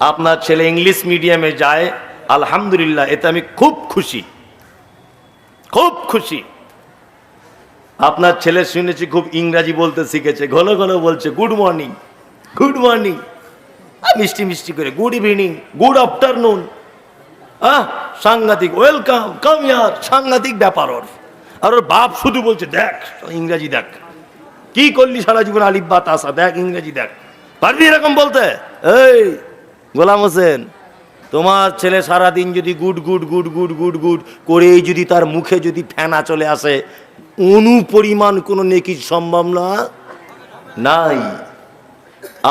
আপনার ছেলে ইংলিশ মিডিয়ামে যায়, আলহামদুলিল্লাহ, এতে আমি খুব খুশি। খুব খুশি। আপনার ছেলে শুনেছি খুব ইংরাজি বলতে শিখেছে, ঘন ঘন বলছে গুড মর্নিং গুড মর্নিং মিষ্টি মিষ্টি করে good evening good afternoon ah, সাংঘাতিক ওয়েলকাম কাম ইয়ার সাংঘাতিক ব্যাপার ওর। আর ওর বাপ শুধু বলছে, দেখ, ইংরাজি দেখ। কি করলি সারা জীবন আলিফ বা তাসা দেখ ইংরাজি দেখ। পারবি এরকম বলতে? এই গোলাম হোসেন, তোমার ছেলে সারা দিন যদি good good good good good good করেই যদি তার মুখে যদি ফেনা চলে আসে অনুপরিমাণ কোনো নেকির সম্ভাবনা নাই।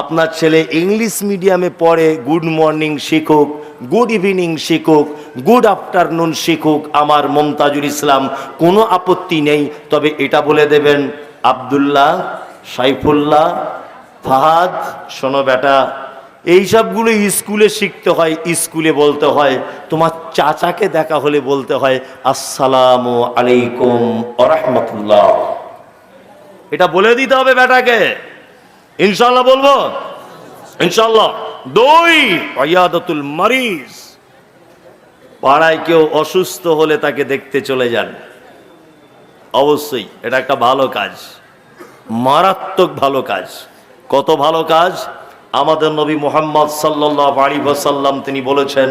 আপনার ছেলে ইংলিশ মিডিয়ামে পড়ে, গুড মর্নিং শিখুক গুড ইভিনিং শিখুক গুড আফটারনুন শিখুক আমার মমতাজুল ইসলাম, কোনো আপত্তি নেই। তবে এটা বলে দেবেন, আবদুল্লাহ সাইফুল্লাহ ফাহাদ, শোনো বেটা এইসবগুলো স্কুলে শিখতে হয়, স্কুলে বলতে হয়, তোমার চাচাকে দেখা হলে বলতে হয়, আসসালাম আলাইকুম আরহামতুল্লাহ এটা বলে দিতে হবে বেটাকে। ইনশাল্লাহ বলব? ইনশাল্লাহ দুই অয়াদতুল মারিজ। পাড়ায় কেউ অসুস্থ হলে তাকে দেখতে চলে যান। অবশ্যই, এটা একটা ভালো কাজ। মারাত্মক ভালো কাজ। কত ভালো কাজ? আমাদের নবী মোহাম্মদ সাল্লাহ আলী সাল্লাম তিনি বলেছেন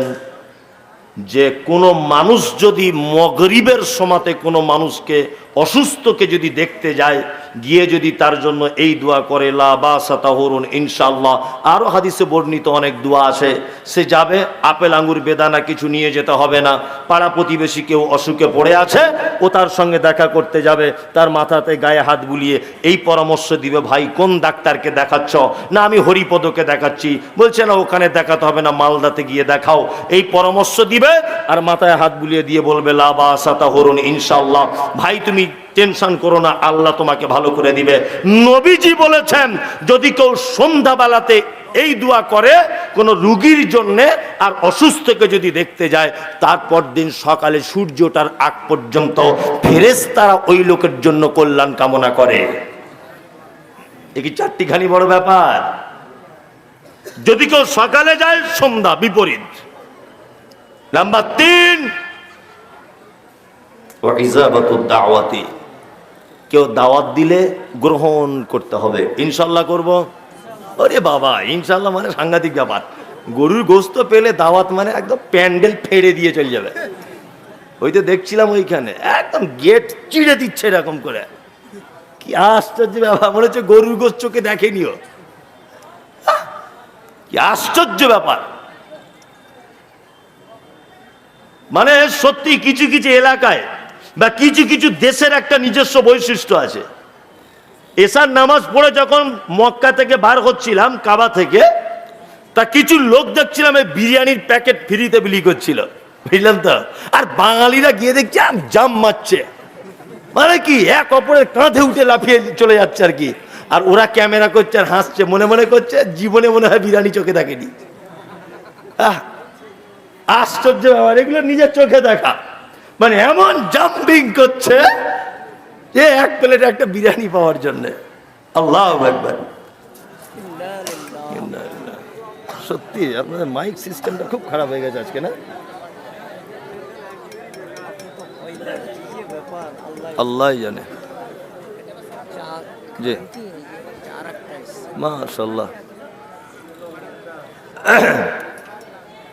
যে কোনো মানুষ যদি মগরিবের সমাতে কোনো মানুষকে অসুস্থকে যদি দেখতে যায়, গিয়ে যদি তার জন্য এই দোয়া করে, লা বা সাতাহরুন ইনশাল্লাহ আরও হাদিসে বর্ণিত অনেক দোয়া আছে, সে যাবে, আপেল আঙ্গুর বেদানা কিছু নিয়ে যেতে হবে না। পাড়া প্রতিবেশী কেউ অসুখে পড়ে আছে, ও তার সঙ্গে দেখা করতে যাবে, তার মাথাতে গায়ে হাত বুলিয়ে, এই পরামর্শ দিবে ভাই, কোন ডাক্তারকে দেখাচ্ছ? না, আমি হরিপদকে দেখাচ্ছি। বলছে, না, ওখানে দেখাতে হবে না, মালদাতে গিয়ে দেখাও। এই পরামর্শ দিবে, আর মাথায় হাত বুলিয়ে দিয়ে বলবে লাবা সাতা হরুন ইনশাল্লাহ ভাই, তুমি টেনশন করো না, আল্লাহ তোমাকে ভালো করে দিবে। নবীজি বলেছেন, যদি কেউ সন্ধ্যাবেলাতে এই দোয়া করে, কোন রুগীর জন্যে আর অসুস্থকে যদি দেখতে যায়, তারপর দিন সকালে সূর্যটার আগ পর্যন্ত ফেরেস তারা ওই লোকের জন্য কল্যাণ কামনা করে। এ কি চারটিখানি বড় ব্যাপার? যদি কেউ সকালে যায়, সন্ধ্যা বিপরীত। নাম্বার তিন দাওয়াতি কেউ দাওয়াত দিলে গ্রহণ করতে হবে। ইনশাল্লাহ করব? ওরে বাবা, ইনশাল্লাহ মানে সাংঘাতিক ব্যাপার। গরুর গোস্ত পেলে দাওয়াত মানে একদম প্যান্ডেল ফেড়ে দিয়ে চলে যাবে। ওই তো দেখছিলাম ওইখানে, একদম গেট চিড়ে দিচ্ছে এরকম করে। কি আশ্চর্য ব্যাপার, মনে হচ্ছে গরুর গোস্ত চোখে দেখেনিও। কি আশ্চর্য ব্যাপার। মানে সত্যি কিছু কিছু এলাকায় বা কিছু কিছু দেশের একটা নিজস্ব বৈশিষ্ট্য আছে। এসার নামাজ পড়ে যখন মক্কা থেকে বার হচ্ছিলাম, কাবা থেকে, তা কিছু লোক দেখছিলাম এই বিরিয়ানির প্যাকেট ফ্রিতে বিলি করছিল। বুঝলাম তো? আর বাঙালিরা গিয়ে দেখছি জাম মারছে। মানে কি? এক অপরের কাঁধে উঠে লাফিয়ে চলে যাচ্ছে আর কি। আর ওরা ক্যামেরা করছে আর হাসছে, মনে মনে করছে, জীবনে মনে হয় বিরিয়ানি চোখে দেখেনি। আহ, আশ্চর্য ব্যাপার, এগুলো নিজের চোখে দেখা। মানে এমন জাম্পিং করছে যে এক প্লেট একটা বিরিয়ানি পাওয়ার জন্য। আল্লাহ একবার সত্যি, আপনাদের মাইক সিস্টেমটা খুব খারাপ হয়ে গেছে আজকে, না? আল্লাহ জানে। জি। মাশাল্লাহ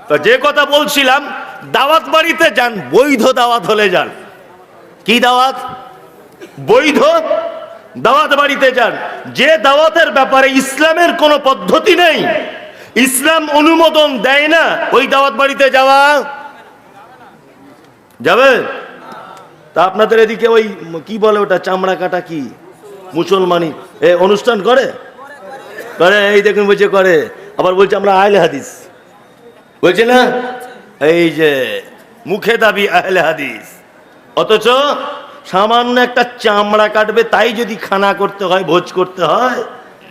তো যে কথা বলছিলাম দাওয়াত বাড়িতে যান, বৈধ দাওয়াত হলে যান। কি দাওয়াত? বৈধ দাওয়াত বাড়িতে যান। যে দাওয়াতের ব্যাপারে ইসলামের কোনো পদ্ধতি নেই, ইসলাম অনুমোদন দেয় না, ওই দাওয়াত বাড়িতে যাওয়া। যাবে? তা আপনাদের এদিকে ওই, কি বলে ওটা, চামড়া কাটা কি? মুসলমানি। এ, অনুষ্ঠান করে? করে, এই দেখুন বলছে, করে। আবার বলছে, আমরা আহলে হাদিস। বলছে না? এই যে মুখে দাবি আহলে হাদিস। অথচ সামান্য একটা চামড়া কাটবে, তাই যদি খানা করতে হয়, ভোজ করতে হয়,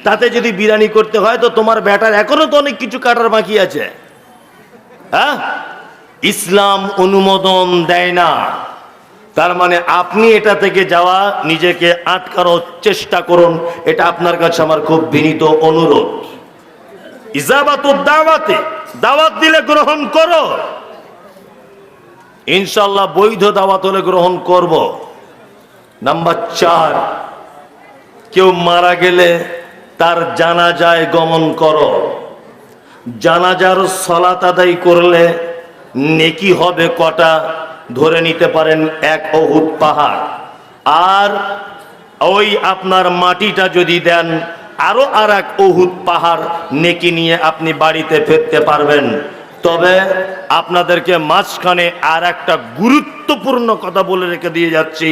তাতে যদি বিরিয়ানি করতে হয়, তো তোমার ব্যাটার এখনও তো অনেক কিছু কাটার বাকি আছে। হ্যাঁ? ইসলাম অনুমোদন দেয় না। তার মানে আপনি এটা থেকে যাওয়া, নিজেকে আটকানোর চেষ্টা করুন, এটা আপনার কাছে আমার খুব বিনীত অনুরোধ। ইজাবাতুর দাওয়াতে দাওয়াত দিলে গ্রহণ করো। ইনশাল্লাহ বৈধ দাওয়াত হলে গ্রহণ করব। নাম্বার চার, কেউ মারা গেলে তার জানাজায় গমন করো। জানাজার সলাত আদায় করলে নেকি হবে কটা? ধরে নিতে পারেন এক অহুত পাহাড়। আর ওই আপনার মাটিটা যদি দেন আরও আর এক অহুত পাহাড় নেকি নিয়ে আপনি বাড়িতে ফিরতে পারবেন। তবে আপনাদেরকে মাঝখানে আর একটা গুরুত্বপূর্ণ কথা বলে রেখে দিয়ে যাচ্ছি।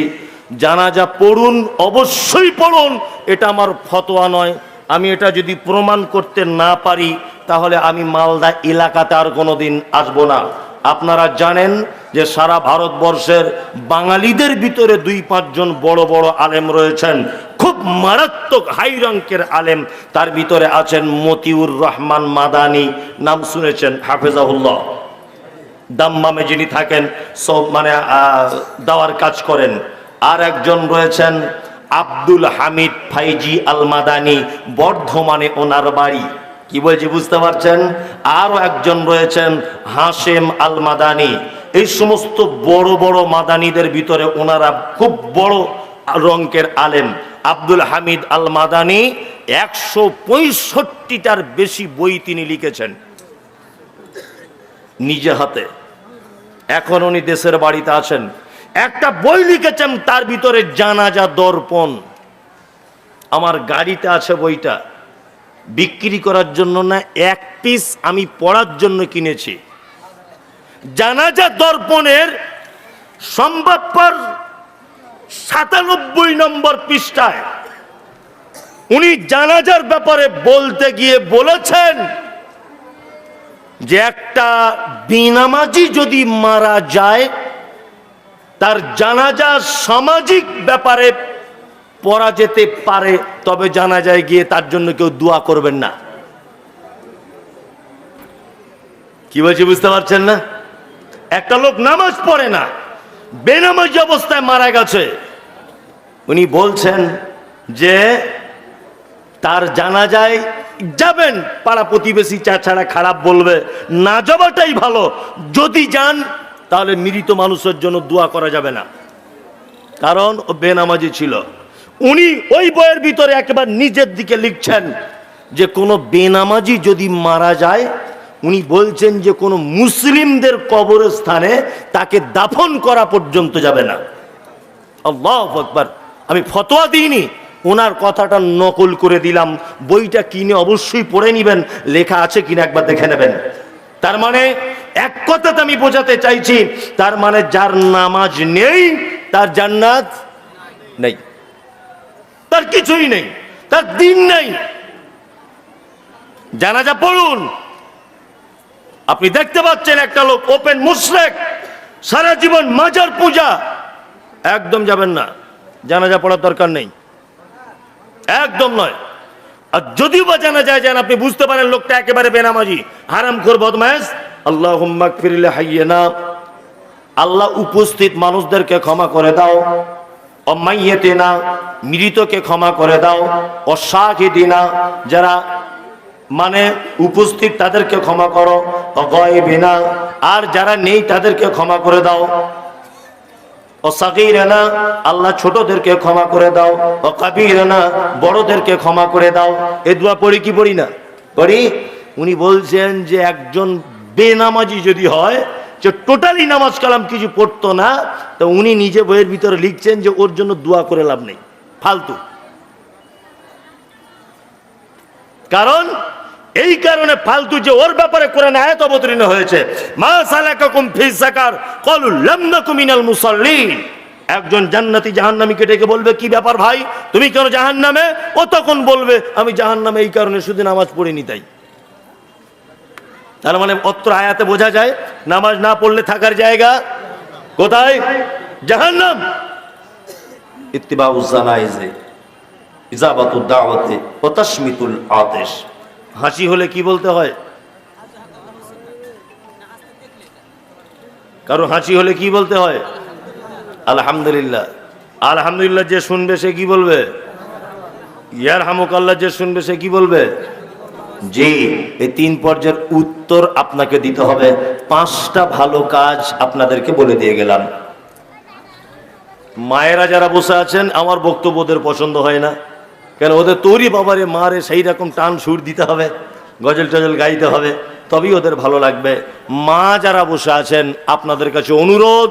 জানাজা পড়ুন, অবশ্যই পড়ুন, এটা আমার ফতোয়া নয়। আমি এটা যদি প্রমাণ করতে না পারি, তাহলে আমি মালদা এলাকাতে আর কোনোদিন আসব না। আপনারা জানেন যে সারা ভারতবর্ষের বাঙালিদের ভিতরে দুই পাঁচজন বড় বড় আলেম রয়েছেন। মারাত্মক হাই রঙ্কের আলেম। তার ভিতরে আছেন মতিউর রহমান মাদানি, নাম শুনেছেন হাফেজাহুল্লাহ। দাম্মামে যিনি থাকেন, সব মানে দাওয়ার কাজ করেন। আর একজন রয়েছেন আব্দুল হামিদ ফাইজি আল মাদানি বর্ধমানে ওনার বাড়ি। কি বলছি, বুঝতে পারছেন? আরও একজন রয়েছেন হাসেম আল মাদানি এই সমস্ত বড় বড় মাদানিদের ভিতরে ওনারা খুব বড় রঙ্কের আলেম। আব্দুল হামিদ আল মাদানি একশো পঁয়ষট্টিটার বেশি বই তিনি লিখেছেন। নিজে হাতে। এখন উনি দেশের বাড়িতে আছেন। একটা বই লিখেছেন, তার ভিতরে জানাজা দর্পণ। আমার গাড়িতে আছে বইটা। বিক্রি করার জন্য না, এক পিস আমি পড়ার জন্য কিনেছি। জানাজা দর্পণের সম্ভবপর সাতানব্বই নম্বর পৃষ্ঠায় উনি জানাজার ব্যাপারে বলতে গিয়ে বলেছেন যে একটা বিনামাজি যদি মারা যায়, তার জানাজা সামাজিক ব্যাপারে পড়া যেতে পারে, তবে জানাজায় গিয়ে তার জন্য কেউ দোয়া করবেন না। কি বলছি বুঝতে পারছেন না? একটা লোক নামাজ পড়ে না, বেনামাজি অবস্থায় মারা গেছে। উনি বলছেন যে তার জানা যায় যাবেন, পাড়া প্রতিবেশী চা ছাড়া খারাপ বলবে, না যাওয়াটাই ভালো। যদি যান, তাহলে মৃত মানুষের জন্য দোয়া করা যাবে না। কারণ ও বেনামাজি ছিল। উনি ওই বইয়ের ভিতরে একেবারে নিজের দিকে লিখছেন যে কোনো বেনামাজি যদি মারা যায়, উনি বলছেন যে কোনো মুসলিমদের কবরস্থানে তাকে দাফন করা পর্যন্ত যাবে না। আল্লাহ আকবার। আমি ফতোয়া দিইনি। ওনার কথাটা নকল করে দিলাম। বইটা কিনে অবশ্যই পড়ে নিবেন। লেখা আছে কিনা একবার দেখে নেবেন। তার মানে এক কথাতে আমি বোঝাতে চাইছি, তার মানে যার নামাজ নেই, তার জান্নাত নেই। তার কিছুই নেই, তার দিন নেই। জানাজা পড়ুন। আপনি দেখতে পাচ্ছেন একটা লোক, ওপেন মুশরেক, সারা জীবন মাজার পূজা। একদম যাবেন না। জানাজা পড়ার দরকার নেই। একদম নয়। আর যদিও বা জানা যায় যেন আপনি বুঝতে পারেন লোকটা একেবারে বেনামাজি হারাম খোর বদমাস আল্লাহ ফিরিলে হাইয়ে না আল্লাহ উপস্থিত মানুষদেরকে ক্ষমা করে দাও অমাইয়েতে না মৃতকে ক্ষমা করে দাও অসাহিদি না যারা মানে উপস্থিত তাদেরকে ক্ষমা করো অগয়বিনা আর যারা নেই তাদেরকে ক্ষমা করে দাও। ও সাকিরানা আল্লাহ ছোটদেরকে ক্ষমা করে দাও। ও কাবিরানা, বড়দেরকে ক্ষমা করে দাও। এ দোয়া পড়ি কি পড়ি না? পড়ি? উনি বলছেন যে একজন বেনামাজি যদি হয়, যে টোটালি নামাজ কালাম কিছু পড়তো না, তো উনি নিজে বইয়ের ভিতরে লিখছেন যে ওর জন্য দোয়া করে লাভ নেই। ফালতু। কারণ এই কারণে ফালতু যে ওর ব্যাপারে কোরআন আয়াত অবতীর্ণ হয়েছে, মা সালাকাকুম ফি সাকার ক্বালু লাম মুসাল্লিন। একজন জান্নাতি জাহান্নামীকে ডেকে বলবে, কি ব্যাপার ভাই? তুমি কেন জাহান্নামে? ও তখন বলবে, আমি জাহান্নামে এই কারণে শুধু নামাজ পড়িনি তাই। তার মানে অত্র আয়াতে বোঝা যায়, নামাজ না পড়লে থাকার জায়গা কোথায়? জাহান্নাম। ইত্তিবাউজ জানাইজে, ইজাবাতুদ দাওয়াতে ও তাসমিতুল হাসি হলে কি বলতে হয়? কারও হাসি হলে কি বলতে হয়? আলহামদুলিল্লাহ। আলহামদুলিল্লাহ যে শুনবে সে কি বলবে? ইয়ার হামুক আল্লাহ যে শুনবে সে কি বলবে? জি, এই তিন পর্যায়ের উত্তর আপনাকে দিতে হবে। পাঁচটা ভালো কাজ আপনাদেরকে বলে দিয়ে গেলাম। মায়েরা যারা বসে আছেন, আমার বক্তব্যদের পছন্দ হয় না। কেন ওদের তোরই বাবারে, মারে সেই রকম টান সুর দিতে হবে, গজল টজল গাইতে হবে, তবেই ওদের ভালো লাগবে। মা যারা বসে আছেন, আপনাদের কাছে অনুরোধ,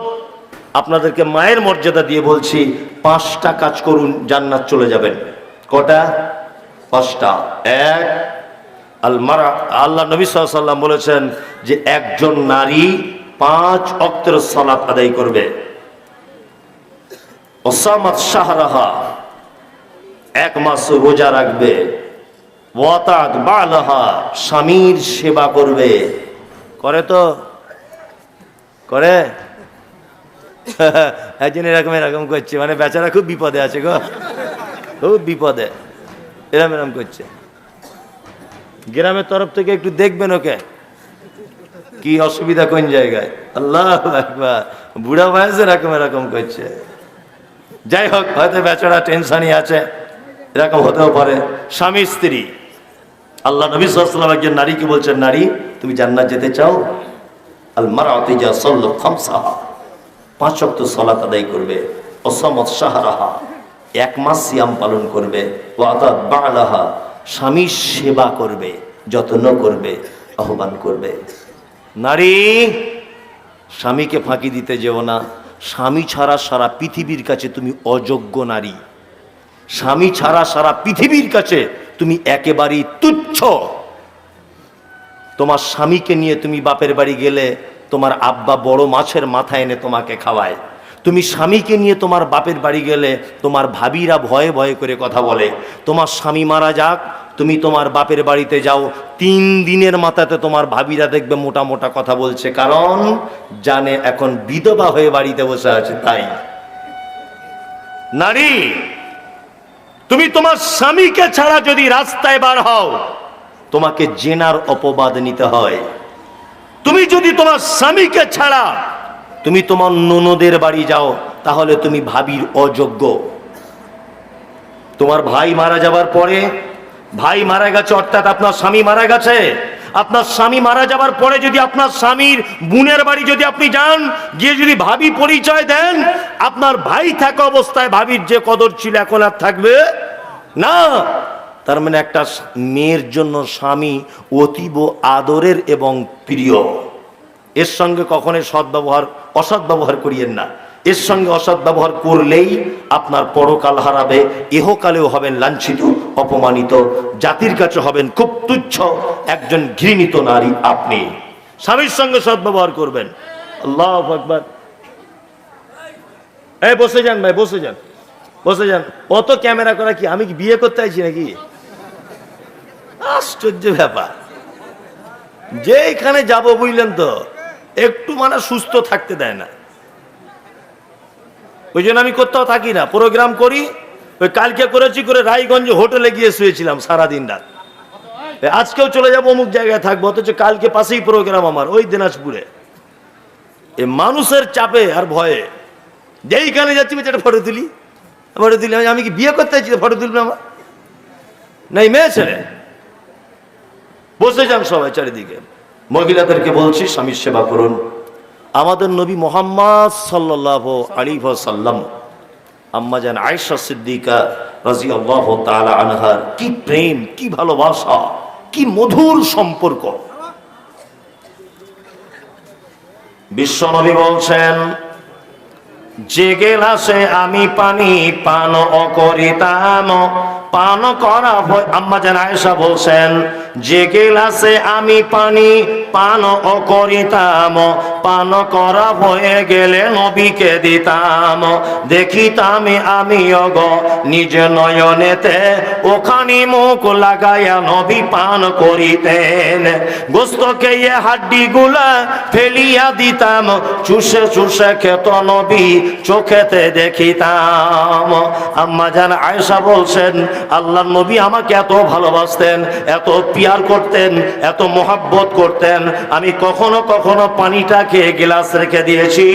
আপনাদেরকে মায়ের মর্যাদা দিয়ে বলছি, পাঁচটা কাজ করুন, জান্নাত চলে যাবেন। কটা? পাঁচটা। এক আল মারা আল্লাহ নবী সাল্লাম বলেছেন যে একজন নারী পাঁচ অক্তের সালাত আদায় করবে। ওসামাত শাহরাহা। এক মাস রোজা রাখবে। স্বামীর সেবা করবে। করে তো? করে? একজন এরকম এরকম করছে মানে বেচারা খুব বিপদে আছে গো। খুব বিপদে। এরম এরম করছে। গ্রামের তরফ থেকে একটু দেখবেন ওকে। কি অসুবিধা কোন জায়গায়? আল্লাহ বুড়া বয়সে এরকম এরকম করছে। যাই হোক, হয়তো বেচারা টেনশনই আছে। এরকম হতেও পারে। স্বামী, স্ত্রী। আল্লাহ নবী সাল্লাম একজন নারীকে বলছেন, নারী, তুমি জান্নাত যেতে চাও? আল মারাতি যা সল্ল পাঁচ অক্ত সলাত আদায় করবে। অসমত সাহারাহা এক মাস সিয়াম পালন করবে। ওয়াতাত বালাহা। স্বামীর সেবা করবে, যত্ন করবে, আহ্বান করবে। নারী, স্বামীকে ফাঁকি দিতে যেও না। স্বামী ছাড়া সারা পৃথিবীর কাছে তুমি অযোগ্য নারী। স্বামী ছাড়া সারা পৃথিবীর কাছে তুমি একেবারেই তুচ্ছ। তোমার স্বামীকে নিয়ে তুমি বাপের বাড়ি গেলে তোমার আব্বা বড় মাছের মাথা এনে তোমাকে খাওয়ায়। তুমি স্বামীকে নিয়ে তোমার বাপের বাড়ি গেলে তোমার ভাবিরা ভয়ে ভয়ে করে কথা বলে। তোমার স্বামী মারা যাক, তুমি তোমার বাপের বাড়িতে যাও, তিন দিনের মাথাতে তোমার ভাবিরা দেখবে মোটা মোটা কথা বলছে। কারণ জানে এখন বিধবা হয়ে বাড়িতে বসে আছে, তাই। নারী তুমি তোমার স্বামীকে ছাড়া যদি রাস্তায় বার হও, তোমাকে জেনার অপবাদ নিতে হয়। তুমি যদি তোমার স্বামীকে ছাড়া তুমি তোমার ননদের বাড়ি যাও, তাহলে তুমি ভাবির অযোগ্য। তোমার ভাই মারা যাবার পরে, ভাই মারা গেছে, অর্থাৎ আপনার স্বামী মারা গেছে আপনার স্বামী মারা যাবার পরে যদি আপনার স্বামীর বোনের বাড়ি যদি আপনি যান, গিয়ে যদি ভাবি পরিচয় দেন, আপনার ভাই থাকা অবস্থায় ভাবির যে কদর ছিল এখন আর থাকবে না। তার মানে একটা মেয়ের জন্য স্বামী অতীব আদরের এবং প্রিয়। এর সঙ্গে কখনোই সদ্ব্যবহার অসৎ ব্যবহার করিয়েন না। এর সঙ্গে অসৎ ব্যবহার করলেই আপনার পরকাল হারাবে এহকালেও হবেন লাঞ্ছিত, অপমানিত। জাতির কাছে হবেন খুব তুচ্ছ, একজন ঘৃণিত নারী আপনি। স্বামীর সঙ্গে সদ্ব্যবহার করবেন। আল্লাহ আকবার। এই, বসে যান ভাই, বসে যান। বসে যান। অত ক্যামেরা করা কি, আমি কি বিয়ে করতে আইছি নাকি? আশ্চর্য ব্যাপার। যেখানে যাব বুঝলেন তো, একটু মানে সুস্থ থাকতে দেয় না। ওই জন্য আমি কোথাও থাকি না প্রোগ্রাম করি, ওই কালকে করেছি করে রায়গঞ্জে হোটেলে গিয়ে শুয়েছিলাম সারাদিন রাত। আজকেও চলে যাব অমুক জায়গায় থাকব, অথচ কালকে পাশেই প্রোগ্রাম আমার, ওই দিনাজপুরে। এ, মানুষের চাপে আর ভয়ে। যেইখানে যাচ্ছি বেচারা ফটো তুলি ফটো তুলি। আমি কি বিয়ে করতে চাইছি ফটো তুলবে আমার? নাই, মেয়ে ছেলে। বসে যান সবাই চারিদিকে। মহিলাদেরকে বলছি, স্বামীর সেবা করুন। আমাদের নবী মোহাম্মদ সাল্লাহ আলী সাল্লাম আম্মা জান আয়েশা সিদ্দিকা রাজি আল্লাহ তালা আনহার কি প্রেম, কি ভালোবাসা, কি মধুর সম্পর্ক। বিশ্বনবী বলছেন, যে গেলাসে আমি পানি, পান অকরিতাম, পান করা হয়। আম্মা জান আয়েশা বলছেন যে গেলাসে আমি পানি পান করিতাম, পান করা হয়ে গেলে নবীকে দিতাম। দেখিতাম আমি অগ নিজ নয়নেতে ওখানে মুখ লাগাইয়া নবী পান করিতেন। গোস্তকে এ হাড্ডি গুলা ফেলিয়া দিতাম, চুষে চুষে খেত নবী চোখেতে দেখিতাম। আম্মা জান আয়সা বলছেন আল্লাহ নবী আমাকে এত ভালোবাসতেন, এত পিয়ার করতেন, এত মোহাব্বত করতেন। আমি কখনো কখনো পানিটা খেয়ে গ্লাস রেখে দিয়েছি,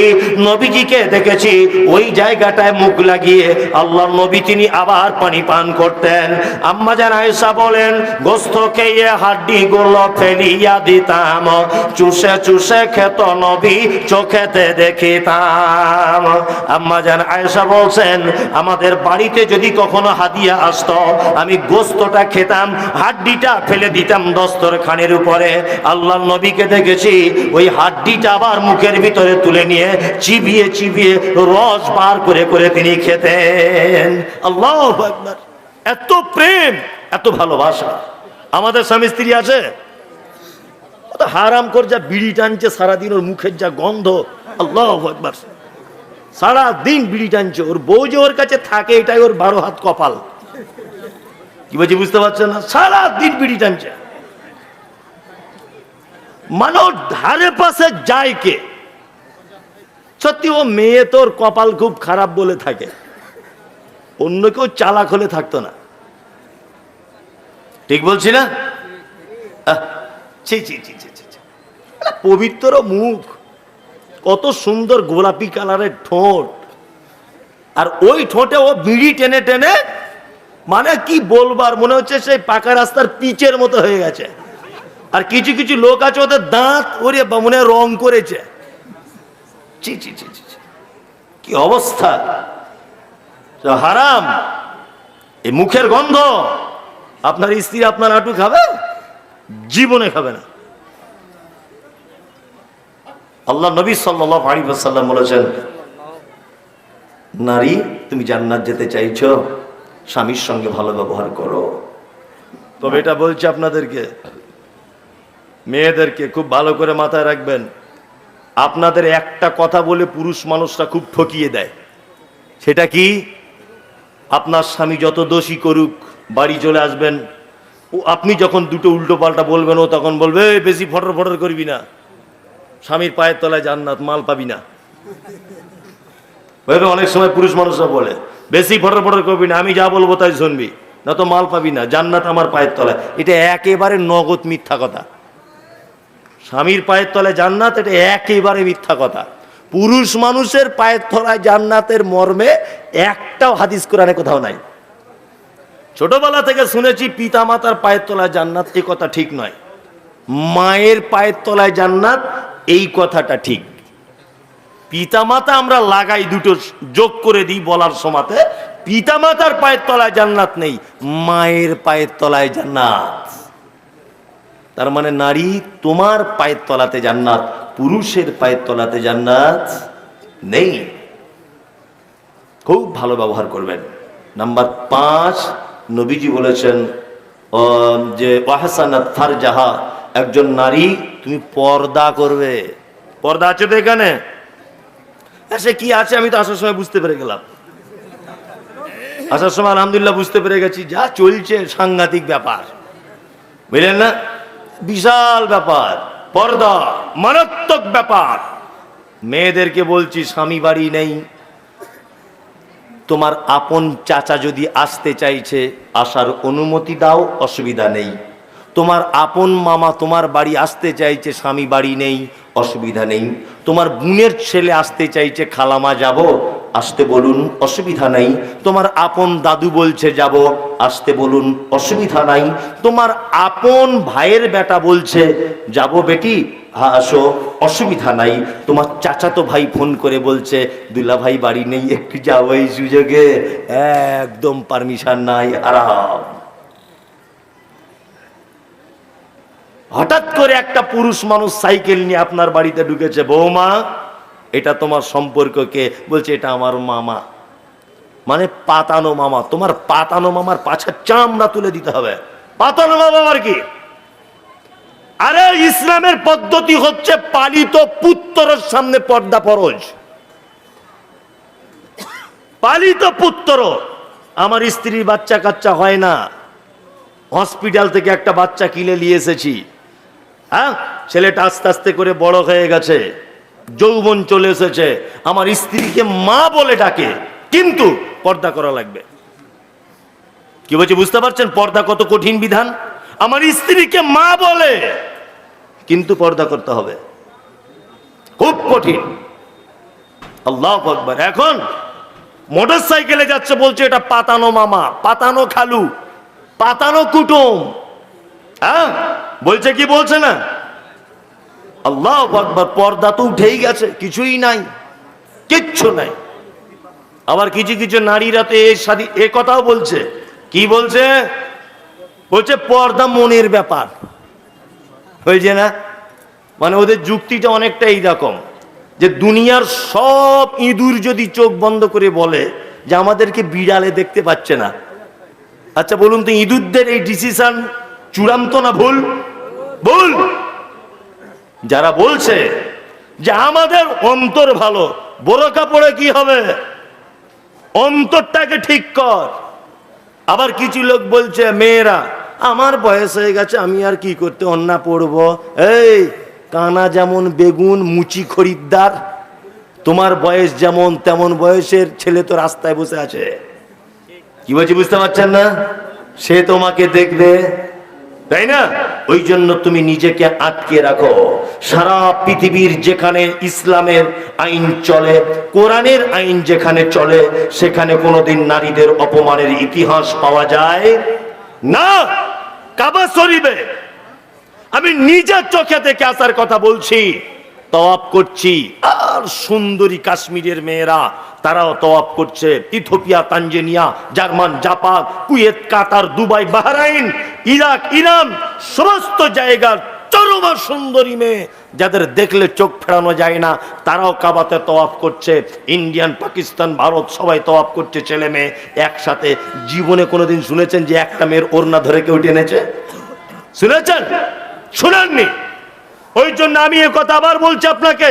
নবীজিকে দেখেছি। ওই জায়গাটায় মুখ লাগিয়ে আল্লাহ নবী তিনি আবার পানি পান করতেন। আম্মা জান আয়েশা বলেন, গোস্ত খেয়ে হাড্ডি গুলো ফেলিয়া দিতাম, চুষে চুষে খেত নবী চোখেতে দেখিতাম। আম্মা জান আয়েশা বলছেন, আমাদের বাড়িতে যদি কখনো হাদিয়া আসতো, আমি গোস্তটা খেতাম, হাড্ডিটা ফেলে দিতাম দস্তর খানের উপরে আল্লাহ নবীকে দেখেছি, ওই হাড্ডিটা আবার মুখের ভিতরে তুলে নিয়ে চিবিয়ে চিবিয়ে রস বার করে করে তিনি খেতেন। আল্লাহ এত প্রেম, এত ভালোবাসা। আমাদের স্বামী স্ত্রী আছে? হারাম কর যা বিড়ি টানছে, সারাদিন ওর মুখের যা গন্ধ। আল্লাহ একবার সারা দিন বিড়ি টানছে। ওর বউ যে ওর কাছে থাকে, এটাই ওর বারো হাত কপাল। কি বলছি, বুঝতে পারছেন না? সারা দিন বিড়ি টানছে। মানো ধারে পাশে যায় কে? সত্যি, ও মেয়ে তোর কপাল খুব খারাপ বলে থাকে। অন্য কেউ চালাক হলে থাকতো না। ঠিক বলছি না। পবিত্র মুখ। কত সুন্দর গোলাপি কালারের ঠোঁট। আর ওই ঠোঁটে ও বিড়ি টেনে টেনে মানে কি বলবার মনে হচ্ছে সেই পাকা রাস্তার পিচের মতো হয়ে গেছে। আর কিছু কিছু লোক আছে ওদের দাঁত ওরে মনে রং করেছে। ছি ছি ছি ছি। কি অবস্থা? হারাম। এই মুখের গন্ধ। আপনার স্ত্রী আপনার আটু খাবে? জীবনে খাবে না। আল্লাহ নবী সাল্লাহ আলী বলেছেন, নারী, তুমি জান্নাত যেতে চাইছো? স্বামীর সঙ্গে ভালো ব্যবহার করো। তবে এটা বলছি আপনাদেরকে মেয়েদেরকে খুব ভালো করে মাথায় রাখবেন আপনাদের একটা কথা বলে পুরুষ মানুষরা খুব ঠকিয়ে দেয়। সেটা কি? আপনার স্বামী যত দোষী করুক বাড়ি চলে আসবেন ও আপনি যখন দুটো উল্টো পাল্টা বলবেন ও তখন বলবে "এই, বেশি ফটর ফটর করবি না। স্বামীর পায়ের তলায় জান্নাত মাল পাবি না। অনেক সময় পুরুষ মানুষরা বলে। বেশি ফটর ফটর করবি না, আমি যা বলব তাই শুনবি। না তো মাল পাবি না, জান্নাত আমার পায়ের তলায়। এটা একেবারে নগদ মিথ্যা কথা। স্বামীর পায়ের তলায় জান্নাত, এটা একেবারে মিথ্যা কথা। পুরুষ মানুষের পায়ের তলায় জান্নাতের মর্মে একটাও হাদিস কোরআনে কোথাও নাই। ছোটবেলা থেকে শুনেছি পিতা মাতার পায়ের তলায় জান্নাত এই কথা ঠিক নয়। মায়ের পায়ের তলায় জান্নাত, এই কথাটা ঠিক। পিতামাতা আমরা লাগাই দুটো যোগ করে দিই বলার সময়তে পিতামাতার পায়ের তলায় জান্নাত নেই, মায়ের পায়ের তলায় জান্নাত। তার মানে নারী তোমার পায়ের তলাতে জান্নাত, পুরুষের পায়ের তলাতে জান্নাত নেই। খুব ভালো ব্যবহার করবেন। নাম্বার পাঁচ, নবীজি বলেছেন যে ওয়াহসানাত ফারজাহা, একজন নারী তুমি পর্দা করবে। পর্দা আছে তো এখানে? সে কি আছে আমি তো আসার সময় বুঝতে পেরে গেলাম। আসার সময় আলহামদুলিল্লাহ বুঝতে পেরে গেছি, যা চলছে সাংঘাতিক ব্যাপার। বুঝলেন না? বিশাল ব্যাপার, পর্দা, মারাত্মক ব্যাপার। মেয়েদেরকে বলছি, স্বামী বাড়ি নেই। তোমার আপন চাচা যদি আসতে চাইছে, আসার অনুমতি দাও, অসুবিধা নেই। তোমার আপন মামা তোমার বাড়ি আসতে চাইছে, স্বামী বাড়ি নেই, অসুবিধা নেই। তোমার বোনের ছেলে আসতে চাইছে, খালামা যাব, আসতে বলুন, অসুবিধা নাই। তোমার আপন দাদু বলছে যাব, আসতে বলুন, অসুবিধা নাই। তোমার আপন ভাইয়ের বেটা বলছে, যাব বেটি হ্যাঁ আসো, অসুবিধা নাই। তোমার চাচাতো ভাই ফোন করে বলছে, দুলা ভাই বাড়ি নেই, একটু যাও এই সুযোগে। একদম পারমিশন নাই আরাম হঠাৎ করে একটা পুরুষ মানুষ সাইকেল নিয়ে আপনার বাড়িতে ঢুকেছে, বৌমা, এটা তোমার সম্পর্ককে বলছে, এটা আমার মামা। মানে পাতানো মামা, তোমার পাতানো মামার পাছার চামড়া তুলে দিতে হবে। পাতানো মামা আর কি? আরে, ইসলামের পদ্ধতি হচ্ছে পালিত পুত্রের সামনে পর্দা ফরজ। পালিত পুত্র আমার স্ত্রীর বাচ্চা কাচ্চা হয় না। হসপিটাল থেকে একটা বাচ্চা কিনে নিয়ে এসেছি। হ্যাঁ? ছেলেটা আস্তে আস্তে করে বড় হয়ে গেছে। যৌবন চলে এসেছে। আমার স্ত্রীকে মা বলে ডাকে। কিন্তু পর্দা করা লাগবে। কি বলছি, বুঝতে পারছেন? পর্দা কত কঠিন বিধান? আমার স্ত্রীকে মা বলে, কিন্তু পর্দা করতে হবে। খুব কঠিন। আল্লাহ আকবর। এখন মোটর সাইকেলে যাচ্ছে, বলছে, এটা পাতানো মামা, পাতানো খালু, পাতানো কুটুম। হ্যাঁ? বলছে কি বলছে না? আল্লাহ আকবর, পর্দা তো উঠেই গেছে, কিছুই নাই, কিচ্ছু নাই। আবার কিছু কিছু নারীরা তো এ কথাও বলছে। কি বলছে? বলছে, পর্দা মনের ব্যাপার। হয়েছে না? মানে ওদের যুক্তিটা অনেকটা এইরকম, যে দুনিয়ার সব ইঁদুর যদি চোখ বন্ধ করে বলে যে আমাদেরকে বিড়ালে দেখতে পাচ্ছে না। আচ্ছা বলুন তো, ইঁদুরদের এই ডিসিশন চূড়ান্ত না ভুল? ভুল। যারা বলছে যে আমাদের অন্তর ভালো বড় কাপড়ে কি হবে? অন্তরটাকে ঠিক কর। আবার কিছু লোক বলছে, মেয়েরা, আমার বয়স হয়ে গেছে, আমি আর কি করতে অন্না পড়ব? এই, কানা যেমন বেগুন, মুচি খরিদ্দার, তোমার বয়স যেমন তেমন বয়সের ছেলে তো রাস্তায় বসে আছে। কি বলছি বুঝতে পারছেন না? সে তোমাকে দেখবে তাই না? ওই জন্য তুমি নিজেকে আটকে রাখো। সারা পৃথিবীর যেখানে ইসলামের আইন চলে, কোরআনের আইন যেখানে চলে, সেখানে কোনোদিন নারীদের অপমানের ইতিহাস পাওয়া যায় না। কাবা শরীফে আমি নিজের চোখে থেকে আসার কথা বলছি। তওয়াব করছি। আর সুন্দরী কাশ্মীরের মেয়েরা, তারাও তওয়াব করছে। Ethiopia Tanzania, German, Japan, Kuwait, Qatar, Dubai, Bahrain, Iraq, Iran, সমস্ত জায়গার চরমা সুন্দরী মেয়ে, যাদের দেখলে চোখ ফেরানো যায় না, তারাও কাবাতে তওয়াফ করছে। ইন্ডিয়ান, পাকিস্তান, ভারত, সবাই তওয়াফ করছে ছেলে মেয়ে। একসাথে জীবনে কোনোদিন শুনেছেন যে একটা মেয়ের ওড়না ধরে কেউ টেনেছে? শুনেছেন? শুনেননি? ওই জন্য আমি এ কথা আবার বলছি আপনাকে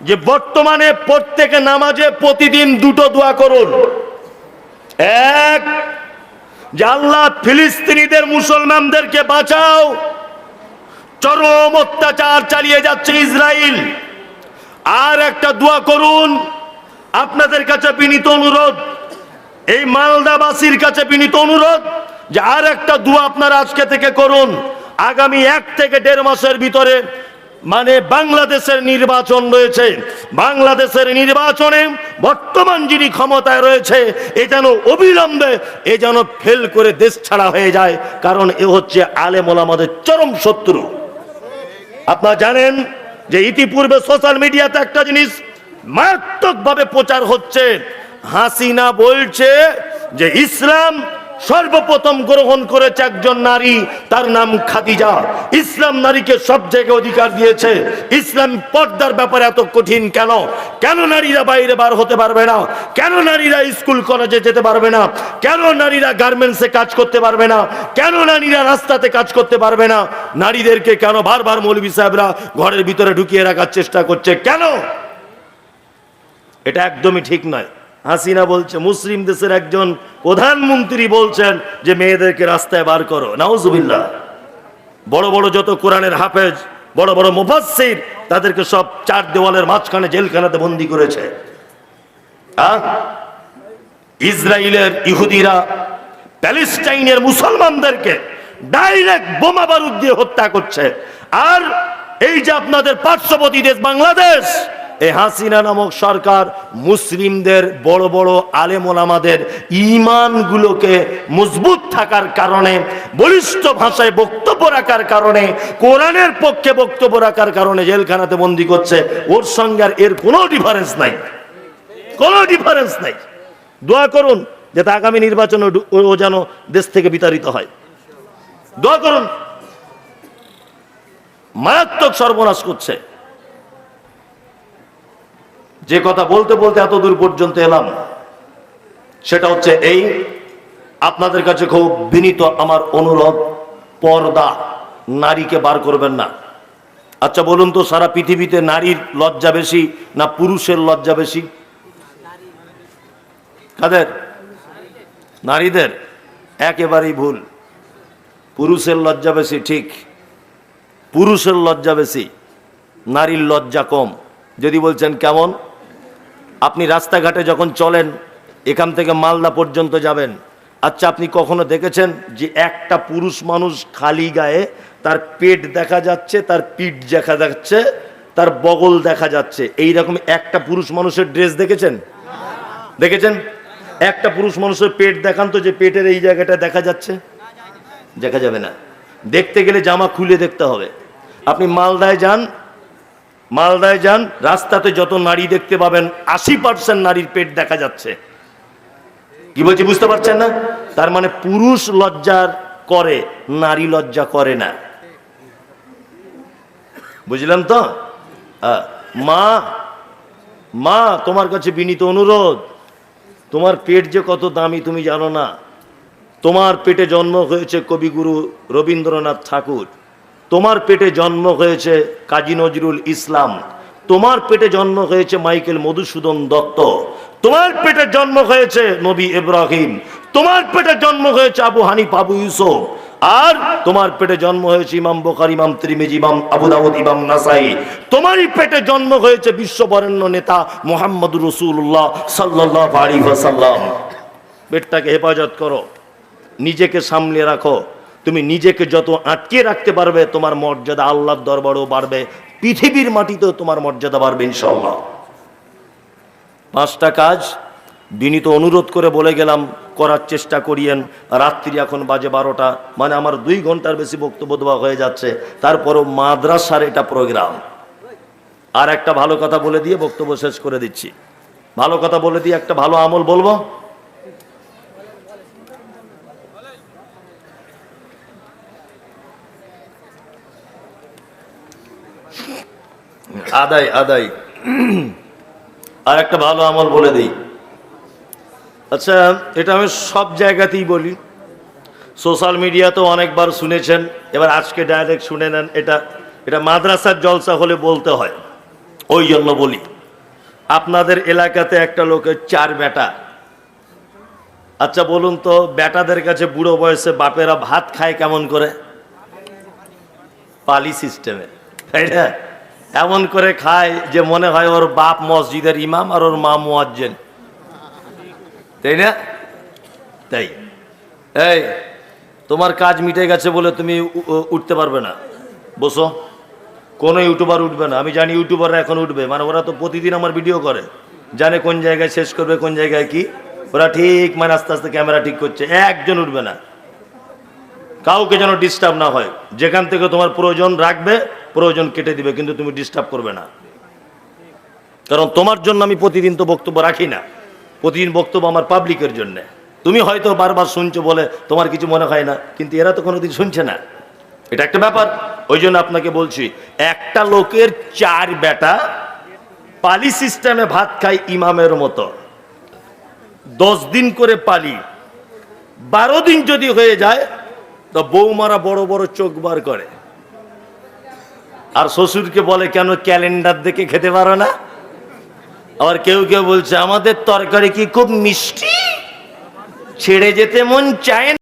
যে বর্তমানে প্রত্যেকে নামাজে প্রতিদিন দুটো দোয়া করুন। এক, যে আল্লাহ ফিলিস্তিনিদের মুসলমানদেরকে বাঁচাও। চরম অত্যাচার চালিয়ে যাচ্ছে ইসরায়েল আর একটা দোয়া করুন, আপনাদের কাছে বিনীত অনুরোধ, এই মালদাবাসীর কাছে বিনীত অনুরোধ, যে আর একটা দোয়া আপনারা আজকে থেকে করুন। আগামী এক থেকে দেড় মাসের ভিতরে মানে বাংলাদেশের নির্বাচন রয়েছে। বাংলাদেশের নির্বাচনে বর্তমান যিনি ক্ষমতায় রয়েছে, এ যেন অবিলম্বে, এ যেন ফেল করে দেশ ছাড়া হয়ে যায়, কারণ এ হচ্ছে আলেমল আমাদের চরম শত্রু। আপনারা জানেন যে ইতিপূর্বে সোশ্যাল মিডিয়াতে একটা জিনিস মারাত্মকভাবে প্রচার হচ্ছে। হাসিনা বলছে যে ইসলাম সর্বপ্রথম গ্রহণ করেছে একজন নারী, তার নাম খাদিজা। ইসলাম নারীকে সব জায়গায় অধিকার দিয়েছে। ইসলাম পর্দার ব্যাপারে এত কঠিন কেন? কেন নারীরা বাইরে বার হতে পারবে না? কেন নারীরা স্কুল, কলেজে যেতে পারবে না? কেন নারীরা গার্মেন্টসে কাজ করতে পারবে না? কেন নারীরা রাস্তাতে কাজ করতে পারবে না? নারীদেরকে কেন বারবার মৌলবী সাহেবরা ঘরের ভিতরে ঢুকিয়ে রাখার চেষ্টা করছে? কেন? এটা একদমই ঠিক নয়। হাসিনা বলছে, মুসলিম দেশের একজন প্রধানমন্ত্রী বলছেন যে, মেয়েদেরকে রাস্তায় বার করো। নাউজুবিল্লাহ। বড় বড় যত কোরআনের হাফেজ, বড় বড় মুফাসসির, তাদেরকে সব চার দেওয়ালের মাঝখানে জেলখানাতে বন্দি করেছে? ইসরায়েলের ইহুদিরা, প্যালেস্টাইনের মুসলমানদেরকে ডাইরেক্ট বোমা বারুদ দিয়ে হত্যা করছে। আর এই যে আপনাদের পার্শ্ববর্তী দেশ, বাংলাদেশ এই হাসিনা নামক সরকার মুসলিমদের বড় বড় আলেমোলামাদের ইমানগুলোকে মজবুত থাকার কারণে, বলিষ্ঠ ভাষায় বক্তব্য রাখার কারণে, কোরআনের পক্ষে বক্তব্য রাখার কারণে জেলখানাতে বন্দি করছে, ওর সঙ্গে আর এর কোনো ডিফারেন্স নাই। কোনো ডিফারেন্স নাই। দোয়া করুন যাতে আগামী নির্বাচন ও যেন দেশ থেকে বিতাড়িত হয়। দোয়া করুন। মারাত্মক সর্বনাশ করছে। যে কথা বলতে বলতে এত দূর পর্যন্ত এলাম, সেটা হচ্ছে এই, আপনাদের কাছে খুব বিনীত আমার অনুরোধ, পর্দা নারীকে বার করবেন না। আচ্ছা বলুন তো, সারা পৃথিবীতে নারীর লজ্জা বেশি না পুরুষের লজ্জা বেশি? কাদের? নারীদের। একেবারেই ভুল। পুরুষের লজ্জা বেশি, ঠিক। পুরুষের লজ্জা বেশি, নারীর লজ্জা কম। যদি বলছেন কেমন? আপনি রাস্তাঘাটে যখন চলেন, এখান থেকে মালদা পর্যন্ত যাবেন। আচ্ছা আপনি কখনো দেখেছেন যে একটা পুরুষ মানুষ খালি গায়ে তার পেট দেখা যাচ্ছে, তার পিঠ দেখা যাচ্ছে, তার বগল দেখা যাচ্ছে? এই রকম একটা পুরুষ মানুষের ড্রেস দেখেছেন? দেখেছেন? একটা পুরুষ মানুষের পেট দেখান তো যে পেটের এই জায়গাটা দেখা যাচ্ছে? দেখা যাবে না। দেখতে গেলে জামা খুলে দেখতে হবে। আপনি মালদায় যান মালদায় যান, রাস্তাতে যত নারী দেখতে পাবেন, আশি পার্সেন্ট নারীর পেট দেখা যাচ্ছে। কি বলছি, বুঝতে পারছেন না? তার মানে পুরুষ লজ্জার করে, নারী লজ্জা করে না। বুঝলাম তো? মা মা, তোমার কাছে বিনীত অনুরোধ। তোমার পেট যে কত দামি তুমি জানো না। তোমার পেটে জন্ম হয়েছে কবিগুরু রবীন্দ্রনাথ ঠাকুর। তোমার পেটে জন্ম হয়েছে কাজী নজরুল ইসলাম। তোমার পেটে জন্ম হয়েছে মাইকেল মধুসূদন দত্ত। তোমার পেটে জন্ম হয়েছে নবী ইব্রাহিম। তোমার পেটে জন্ম হয়েছে আবু হানিফ, আবু ইউসুফ। আর তোমার পেটে জন্ম হয়েছে ইমাম বোখার, ইমাম ত্রিমিজি, ইমাম আবু ইমাম নাসাই। তোমারই পেটে জন্ম হয়েছে বিশ্ববরেণ্য নেতা মোহাম্মদ রসুল্লাহ সাল্লাহ পেটটাকে হেফাজত করো। নিজেকে সামলে রাখো। তুমি নিজেকে যত আটকে রাখতে পারবে, তোমার মর্যাদা আল্লাহর দরবারও বাড়বে, পৃথিবীর মাটিতেও তোমার মর্যাদা বাড়বে ইনশাল্লাহ পাঁচটা কাজ, বিনীত অনুরোধ করে বলে গেলাম, করার চেষ্টা করিয়েন, রাত্রি এখন বাজে বারোটা মানে আমার দুই ঘণ্টার বেশি বক্তব্য দেওয়া হয়ে যাচ্ছে, তারপরও মাদ্রাসার এটা প্রোগ্রাম। আর একটা ভালো কথা বলে দিয়ে বক্তব্য শেষ করে দিচ্ছি। ভালো কথা বলে দিয়ে একটা ভালো আমল বলব? আদায় আদায়। আর একটা ভালো আমল বলে দিই। আচ্ছা এটা আমি সব জায়গাতেই বলি। সোশ্যাল মিডিয়াতেও অনেকবার শুনেছেন। এবার আজকে ডাইরেক্ট শুনে নেন, এটা এটা মাদ্রাসার জলসা হলে বলতে হয়। ওই জন্য বলি। আপনাদের এলাকাতে একটা লোকের চার বেটা। আচ্ছা বলুন তো, বেটাদের কাছে বুড়ো বয়সে বাপেরা ভাত খায় কেমন করে? পালি সিস্টেমে তাই না? এমন করে খায় যে মনে হয় ওর বাপ মসজিদের ইমাম আর ওর মা মুয়াজ্জেন। তাই না? তাই। এই, তোমার কাজ মিটে গেছে বলে তুমি উঠতে পারবে না। বসো। কোনো ইউটিউবার উঠবে না। আমি জানি ইউটিউবাররা এখন উঠবে। মানে ওরা তো প্রতিদিন আমার ভিডিও করে। জানে কোন জায়গায় শেষ করবে, কোন জায়গায় কি। ওরা ঠিক মানে আস্তে আস্তে ক্যামেরা ঠিক করছে। একজন উঠবে না। কাউকে যেন ডিস্টার্ব না হয়। যেখান থেকে তোমার প্রয়োজন রাখবে, প্রয়োজন কেটে দিবে, কিন্তু তুমি ডিস্টার্ব করবে না। কারণ তোমার জন্য আমি প্রতিদিন তো বক্তব্য রাখি না। প্রতিদিন বক্তব্য আমার পাবলিকের জন্য। তুমি হয়তো বারবার শুনছো বলে তোমার কিছু মনে হয় না, কিন্তু এরা তো কোনোদিন শুনছে না। এটা একটা ব্যাপার। ওই জন্য আপনাকে বলছি, একটা লোকের চার বেটা পালি সিস্টেমে ভাত খায় ইমামের মতো। দশ দিন করে পালি। বারো দিন যদি হয়ে যায় তো বৌমারা বড় বড় চোখ বার করে। আর শ্বশুরকে বলে, কেন ক্যালেন্ডার দেখে খেতে পারো না? আবার কেউ কেউ বলছে, আমাদের তরকারি কি খুব মিষ্টি? ছেড়ে যেতে মন চায় না।